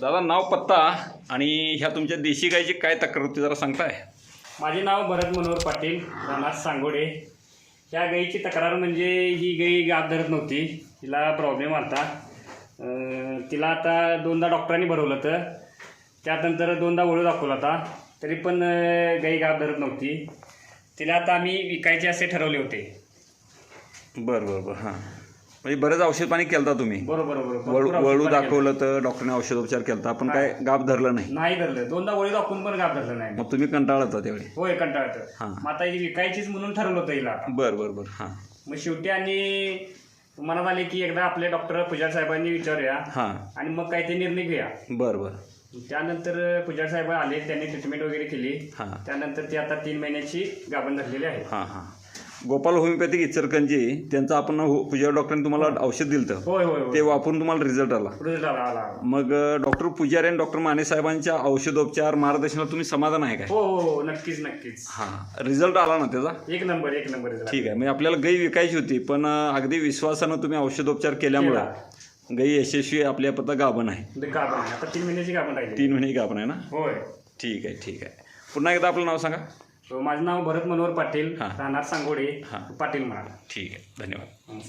दादा नाव पत्ता आणि ह्या तुमच्या देशी गायची काय तक्रार होती जरा सांगताय? माझे नाव भरत मनोहर पाटील राहणार सांगोडे. ह्या गाईची तक्रार म्हणजे ही गाई गाप धरत नव्हती. तिला प्रॉब्लेम आला अं, तिला आता दोनदा डॉक्टरांनी भरवलं तर त्यानंतर दोनदा वळू दाखवला होता. तरी पण गाई गाप धरत नव्हती. तिला आता आम्ही विकायचे असे ठरवले होते. बरं बरं बरं हां. म्हणजे बरेच औषध पाणी केलता तुम्ही. बरोबर वळू दाखवलं तर डॉक्टरने औषधोपचार केलता पण काय गाप धरलं नाही. नाही धरलं. दोनदा वळी दाखवून पण गाप धरलं नाही. मग तुम्ही कंटाळत होता त्यावेळी. होय कंटाळतं. हां. मग आता ही विकायचीच म्हणून ठरवलं होतं हिला बरं बरं बरं. हां. मग शेवटी आणि मनात आले की एकदा आपले डॉक्टर पुजारी साहेबांनी विचारूया हां. आणि मग काय ते निर्णय घेऊया. बरं बरं. त्यानंतर पुजारी साहेब आले त्यांनी ट्रीटमेंट वगैरे केली. हां. त्यानंतर ती आता तीन महिन्याची गाभण धरलेली आहे. हां हां. गोपाल होमिओपॅथिक इचरकंजी त्यांचं आपण हो- पूजा डॉक्टरांनी तुम्हाला औषध दिलं होतं. होय होय ते होय वापरून तुम्हाला रिझल्ट आला. मग डॉक्टर पुजारी आणि डॉक्टर माने साहेबांच्या औषधोपचार मार्गदर्शनाला तुम्ही समाधान आहे काय? हो हो हो. नक्कीच नक्कीच. हां. रिझल्ट आला ना त्याचा? एक नंबर एक नंबर. ठीक आहे. म्हणजे आपल्याला गाई विकायची होती पण अगदी विश्वासानं तुम्ही औषधोपचार केल्यामुळं गाई यशस्वी आपल्या पत्ता गाभण आहे. गाभण आहे. आता तीन महिन्याची गाभण राहिली. तीन महिने गाभण आहे ना? होय. ठीक आहे ठीक आहे. पुन्हा एकदा आपलं नाव सांगा. माझं नाव भरत मनोहर पाटील. राहणार सांगोडे. पाटील म्हणा ठीक आहे धन्यवाद